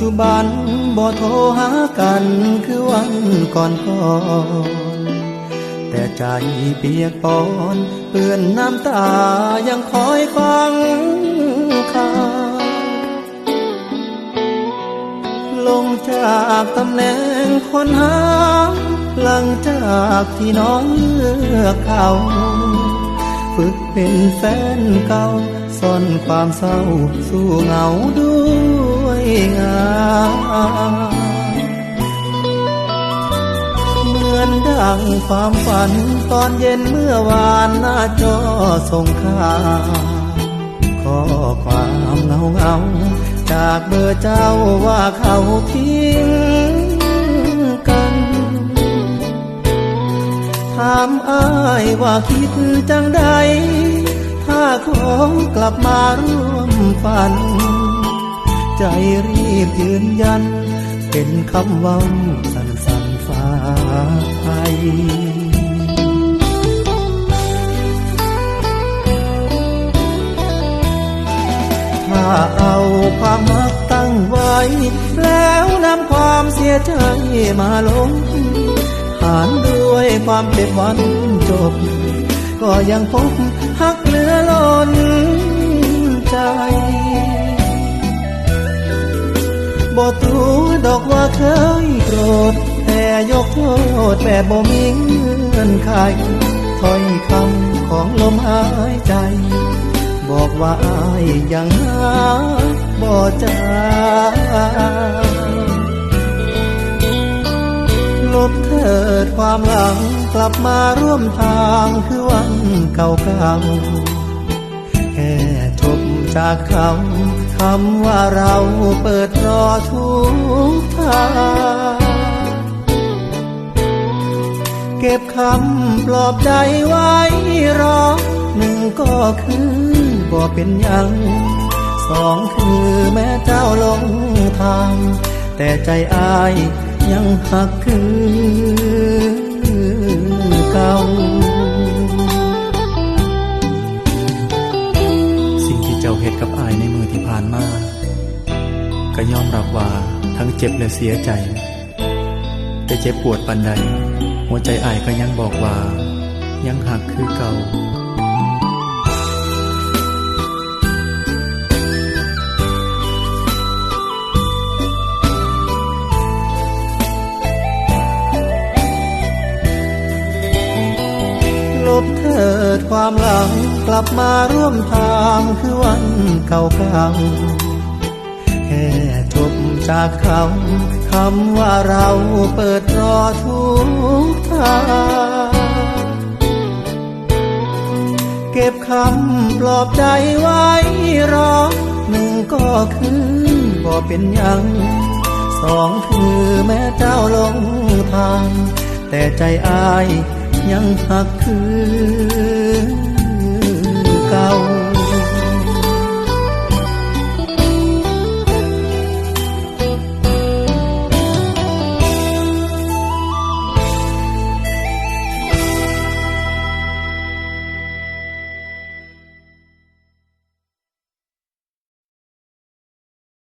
จุบันบ่โทรหากันคือวันก่อนก่อนแต่ใจเปียกปอนเปื้อนน้ำตายังคอยฟังข่าวลงจากตำแหน่งคนหาหลังจากที่น้องเลือกเขาฝึกเป็นแฟนเก่าซ่อนความเศร้าสู้เหงาด้วย งานเหมือนดังความฝันตอนเย็นเมื่อวานหน้าจอส่งข่าวข้อความเงาเงาๆจากเบอร์เจ้าว่าเขาทิ้งกัน ถามอ้ายว่าคิดจังใด ถ้าขอกลับมาร่วมฝัน ใจรีบยืนยัน เป็นคำเว่าสั่นสั่นฟ้าไปถ้าเอาความมักตั้งไว้ แล้วนำความเสียใจมาลง หารด้วยความเจ็บวันจบ ก็ยังพบหักเหลือล้นใจ บ่ตัวดอกว่าเคยโกรธ แต่ยกโทษแบบบ่มีเงื่อนไขถ้อยคำของลมหายใจ บอกว่าอายยังหาบ่จาลบเถิดความหลังกลับมาร่วมทางคือวันเก่าๆแค่ จากคำคำว่าเราเปิดรอทุกทางเก็บคำปลอบใจไว้รอหนึ่งก็คือบ่เป็นยังสองคือแม้เจ้าลงทาง แต่ใจอายยังหักคือเก่า เจ้าเหตุกับอายในมือที่ผ่านมาก็ยอมรับว่าทั้งเจ็บและเสียใจ แต่เจ็บปวดปันใด หัวใจอายก็ยังบอกว่า ยังหักคือเก่า ความหลังกลับมาร่วมทางคือวันเก่าๆแค่จบจากคำคำว่าเราเปิดรอทุกทางเก็บคำปลอบใจไว้รอหนึ่งก็คือบ่เป็นยังสองคือแม้เจ้าลงทาง แต่ใจอาย ยังหักคือเก่า